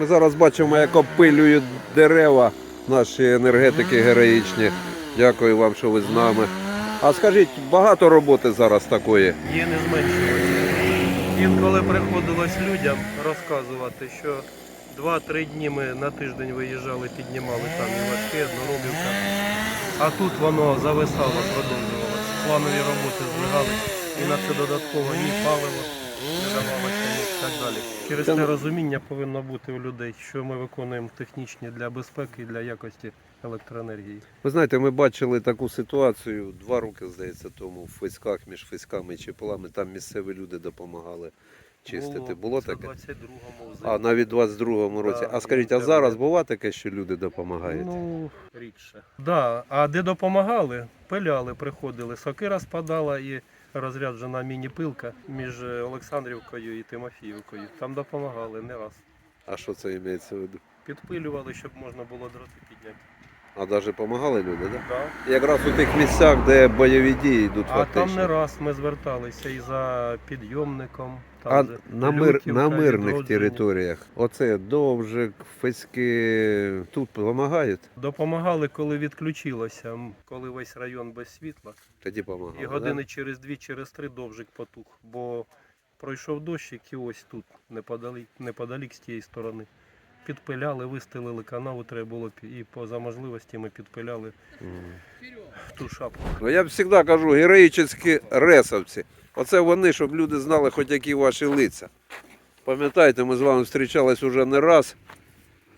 Ми зараз бачимо, як опилюють дерева наші енергетики героїчні. Дякую вам, що ви з нами. А скажіть, багато роботи зараз такої? Є не зменшувати. Інколи приходилось людям розказувати, що 2-3 дні ми на тиждень виїжджали, піднімали там і важке, одноробівка. А тут воно зависало, продовжувалося. Планові роботи здвигали, і на це додатково ні паливо не давалося, так далі. Через Це розуміння повинно бути у людей, що ми виконуємо технічні для безпеки і для якості електроенергії. Ви знаєте, ми бачили таку ситуацію два роки, здається, тому в Феськах між Феськами і Чепелами. Там місцеві люди допомагали чистити. Було це таке? в 22-му А навіть у 22-му році. Да, А скажіть, а зараз буває таке, що люди допомагають? Ну, рідше. Да, а де допомагали, пиляли, приходили. Сокира спадала і розряджена міні-пилка між Олександрівкою і Тимофіївкою. Там допомагали не раз. А що це імеється в виду? Підпилювали, щоб можна було дроти підняти. А навіть допомагали люди, так? Да. Да? Якраз у тих місцях, де бойові дії йдуть А фактично. там не раз ми зверталися і за підйомником. Там А же на, мир, на мирних територіях, оце Довжик, Феськи, тут допомагають? Допомагали, коли відключилося, коли весь район без світла. Тоді допомагали. І години через дві, через три довжик потух, бо пройшов дощик і ось тут, неподалік, неподалік з тієї сторони. Підпиляли, вистелили канаву, треба було і поза можливості ми підпиляли? Ту шапку. Ну, я завжди кажу, героїчні ресовці. Оце вони, щоб люди знали, хоч які ваші лиця. Пам'ятаєте, ми з вами зустрічались уже не раз.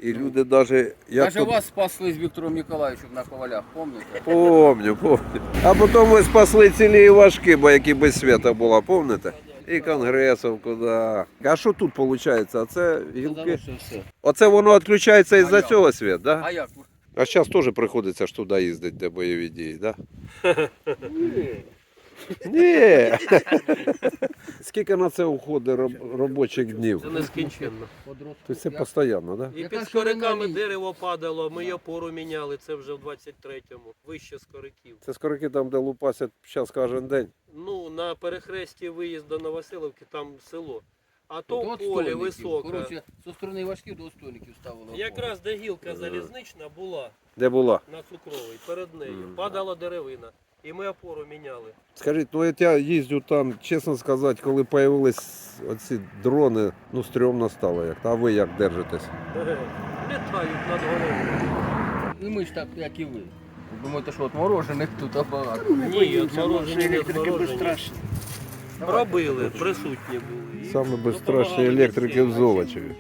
І люди навіть. Як Даже тут... вас спасли з Віктором Ніколаєвичем на ковалях, пам'ятаєте? Помню, помню. А потім ви спасли цілі Івашки, бо які без свята була, пам'ятаєте? І Конгресовку, да. А що тут виходить? А це гілки. Це. Оце воно відключається із-за цього свят, да? А як? А зараз теж приходиться ж туди їздити, де бойові дії, да? Ні. Скільки на це уходить роб- робочих днів? Це нескінченно. Тобто це постійно, да? І під скориками дерево падало, ми опору міняли, це вже в 23-му, вище скориків. Це скорики там, де лупасять зараз кожен день. Ну, на перехресті виїзду на Василівки, там село. А то До поле отстойників. високе. Коротше, зі сторони важків до стойників ставили. опору. Якраз де гілка залізнична була Де була? на цукровій, перед нею. Мгм. Падала деревина. І ми опору міняли. Скажіть, ну от я їздю там, чесно сказати, коли з'явились оці дрони, ну стрьомно стало як. А ви як держитесь? Літають над головою. Ну ми ж так, як і ви. Думаєте, що от морожених тут багато. Ні, отморожені не отморожені. Робили, присутні були. Саме безстрашні електрики в. Золочеві.